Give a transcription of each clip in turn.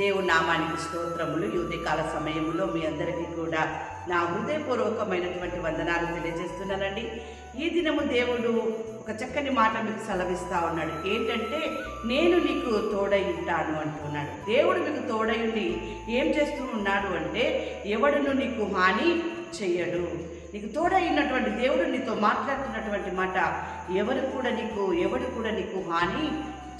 దేవుని నామానికి స్తోత్రములు. యువతికాల సమయంలో మీ అందరికీ కూడా నా హృదయపూర్వకమైనటువంటి వందనాలు తెలియజేస్తున్నానండి. ఈ దినము దేవుడు ఒక చక్కని మాట మీకు సెలవిస్తా ఉన్నాడు. ఏంటంటే నేను నీకు తోడై ఉంటాను అంటున్నాడు. దేవుడు మీకు తోడై ఉండి ఏం చేస్తూ ఉన్నాడు అంటే ఎవడును నీకు హాని చెయ్యడు. నీకు తోడైనటువంటి దేవుడు నీతో మాట్లాడుతున్నటువంటి మాట ఎవరు కూడా నీకు ఎవడు కూడా నీకు హాని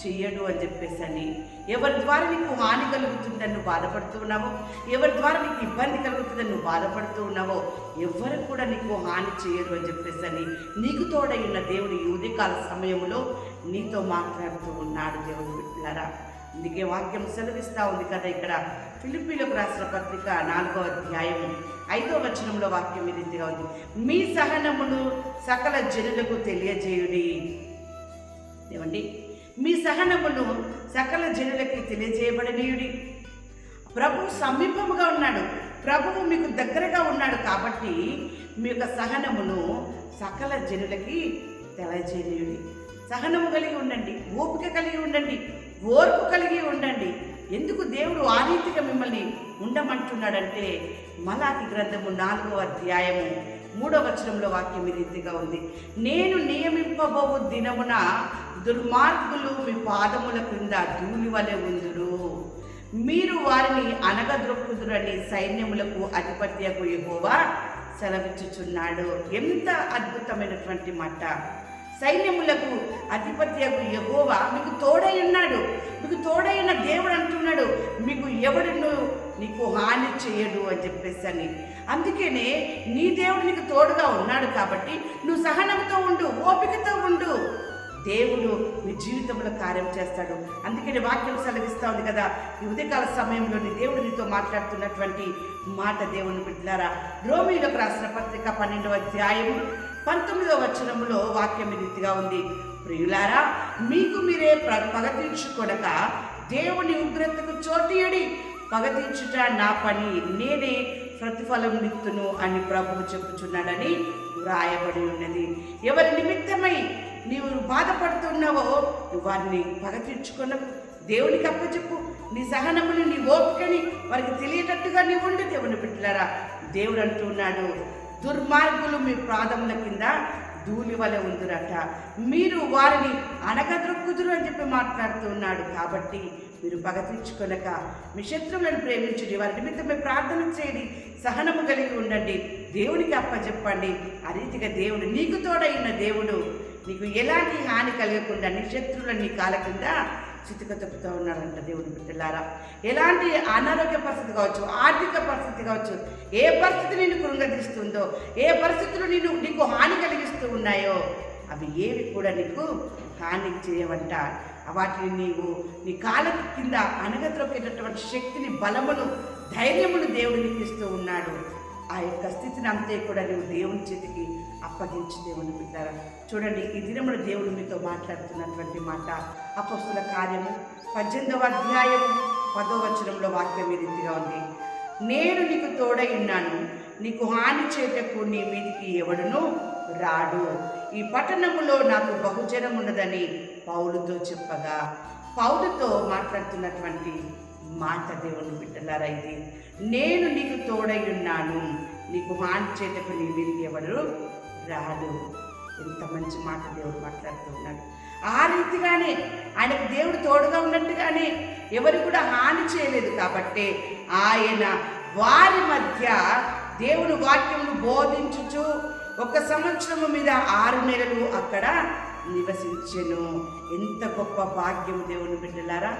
చెయ్యడు అని చెప్పేసి అని. ఎవరి ద్వారా నీకు హాని కలుగుతుందని నువ్వు బాధపడుతూ ఉన్నావో? ఎవరి ద్వారా నీకు ఇబ్బంది కలుగుతుందని నువ్వు బాధపడుతూ ఉన్నావో? ఎవరు కూడా నీకు హాని చేయరు అని చెప్పేసి అని. నీకు తోడై ఉన్న దేవుడు ఈ ఉదయకాల సమయంలో నీతో మాట్లాడుతూ ఉన్నాడు దేవుడు బిడ్డలారా. అందుకే వాక్యం సెలవిస్తూ ఉంది కదా ఇక్కడ. ఫిలిపీలకు రాసిన పత్రిక నాలుగో అధ్యాయము ఐదో వచనంలో వాక్యం ఈ రీతిగా ఉంది. మీ సహనమును సకల జనులకు తెలియజేయుడి. ఏమండి? మీ సహనమును సకల జనులకి తెలియజేయబడనీయుడి. ప్రభు సమీపముగా ఉన్నాడు. ప్రభువు మీకు దగ్గరగా ఉన్నాడు కాబట్టి మీ యొక్క సహనమును సకల జనులకి తెలియజేయనీయుడి. సహనము కలిగి ఉండండి ఓపిక కలిగి ఉండండి ఓర్పు కలిగి ఉండండి. ఎందుకు దేవుడు ఆ రీతిగా మిమ్మల్ని ఉండమంటున్నాడంటే మలాకి గ్రంథము నాలుగో అధ్యాయము మూడవ వచనంలో వాక్యం ఈ రీతిగా ఉంది. నేను నియమింపబోవు దినమున దుర్మార్గులు మీ పాదముల క్రింద ధూళి వలె ఉందురు. మీరు వారిని అనగద్రొక్కుదురని సైన్యములకు అధిపత్యకు యెహోవా సెలవిచ్చుచున్నాడు. ఎంత అద్భుతమైనటువంటి మాట. సైన్యములకు అధిపత్యకు ఎగోవా మీకు తోడై ఉన్నాడు. మీకు తోడైన దేవుడు అంటున్నాడు. మీకు ఎవడును నీకు హాని చేయడు అని చెప్పేసి అని అందుకనే నీ దేవుడు నీకు తోడుగా ఉన్నాడు కాబట్టి నువ్వు సహనంతో ఉండు ఓపికతో దేవుడు మీ జీవితంలో కార్యం చేస్తాడు. అందుకని వాక్యం సెలవిస్తూ ఉంది కదా. ఈ ఉదయకాల సమయంలో దేవుడు నీతో మాట్లాడుతున్నటువంటి మాట దేవుని బిడ్డలారా రోమిలకు రాసిన పత్రిక పన్నెండవ అధ్యాయం పంతొమ్మిదవ వచనములో వాక్యం రీతిగా ఉంది. ప్రియులారా మీకు మీరే ప్ర- పగ తీర్చుకొనక దేవుని ఉగ్రతకు చోటియడి. పగ తీర్చుట నా పని నేనే ప్రతిఫలం నిత్తును అని ప్రభువు చెప్పుచున్నాడని వ్రాయబడి ఉన్నది. ఎవరి నిమిత్తమై నీవు బాధపడుతున్నావో నువ్వు వారిని పగ తీర్చుకున్నవు దేవునికి అప్పచెప్పు నీ సహనముని నీ ఓపికని వారికి తెలియటట్టుగా నీవు ఉండి దేవుని బిడ్డలారా. దేవుడు అంటున్నాడు దుర్మార్గులు మీ ప్రాధముల కింద ధూళి వలె ఉందిరట. మీరు వారిని అనగద్రొక్కుదురు అని చెప్పి మాట్లాడుతున్నాడు. కాబట్టి మీరు పగ తీర్చుకొనక మీ శత్రువులను ప్రేమించండి. వారి నిమిత్తం మీరు ప్రార్థన చేయండి. సహనము కలిగి ఉండండి. దేవునికి అప్పచెప్పండి. ఆ రీతిగా దేవుడు నీకు తోడైన దేవుడు నీకు ఎలాంటి హాని కలగకుండా నీ శత్రువులను నీ కాల కింద చితిక తప్పుతూ ఉన్నారంట దేవుని బిడ్డలారా. ఎలాంటి అనారోగ్య పరిస్థితి కావచ్చు ఆర్థిక పరిస్థితి కావచ్చు ఏ పరిస్థితి నిన్ను కృంగదీస్తుందో ఏ పరిస్థితులు నిన్ను నీకు హాని కలిగిస్తూ ఉన్నాయో అవి ఏవి కూడా నీకు హాని చేయవంట. వాటిని నీవు నీ కాల కింద అనగత్రొక్కేటటువంటి శక్తిని బలమును ధైర్యమును దేవుడు నీకు ఇస్తూ ఉన్నాడు. ఆ యొక్క స్థితిని అంతే కూడా నువ్వు దేవుని చేతికి అప్పగించి దేవుని బిడ్డారా. చూడండి ఈ దినమున దేవుడు మీతో మాట్లాడుతున్నటువంటి మాట అపస్తుల కార్యము పద్దెనిమిదవ అధ్యాయం పదో వచనంలో వాక్యం ఈ రీతిగా ఉంది. నేను నీకు తోడై ఉన్నాను నీకు హాని చేయటకు నీ మీదికి ఎవడును రాడు. ఈ పట్టణములో నాకు బహుజనం ఉన్నదని పౌలుతో చెప్పగా. పౌలుతో మాట్లాడుతున్నటువంటి మాట దేవుని బిడ్డలారా ఇది. నేను నీకు తోడై ఉన్నాను నీకు హాని చేయటకు నీ మీదికి ఎవడు రాదు. ఎంత మంచి మాట దేవుడు మాట్లాడుతూ ఉన్నాడు. ఆ రీతిగానే ఆయనకు దేవుడు తోడుగా ఉన్నట్టుగానే ఎవరు కూడా హాని చేయలేదు కాబట్టి ఆయన వారి మధ్య దేవుని వాక్యమును బోధించుచు ఒక సంవత్సరము మీద ఆరు నెలలు అక్కడ నివసించెను. ఎంత గొప్ప భాగ్యం దేవుని బిడ్డలారా.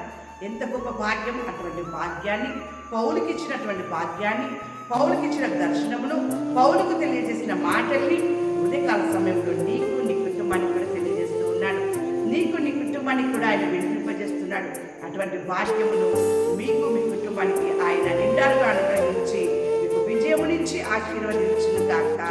ఎంత గొప్ప భాగ్యం అటువంటి భాగ్యాన్ని పౌలకి ఇచ్చినటువంటి భాగ్యాన్ని పౌలకి ఇచ్చిన దర్శనమును పౌలకు తెలియజేసిన మాటల్ని ఉదయకాల సమయంలో నీకు నీ కుటుంబానికి కూడా తెలియజేస్తూ ఉన్నాడు. నీకు నీ కుటుంబానికి కూడా ఆయన వినిపింపజేస్తున్నాడు. అటువంటి భాగ్యమును మీకు మీ కుటుంబానికి ఆయన నిండాలుగా అనుగ్రహించి మీకు విజయమునించి ఆశీర్వదించిన దాకా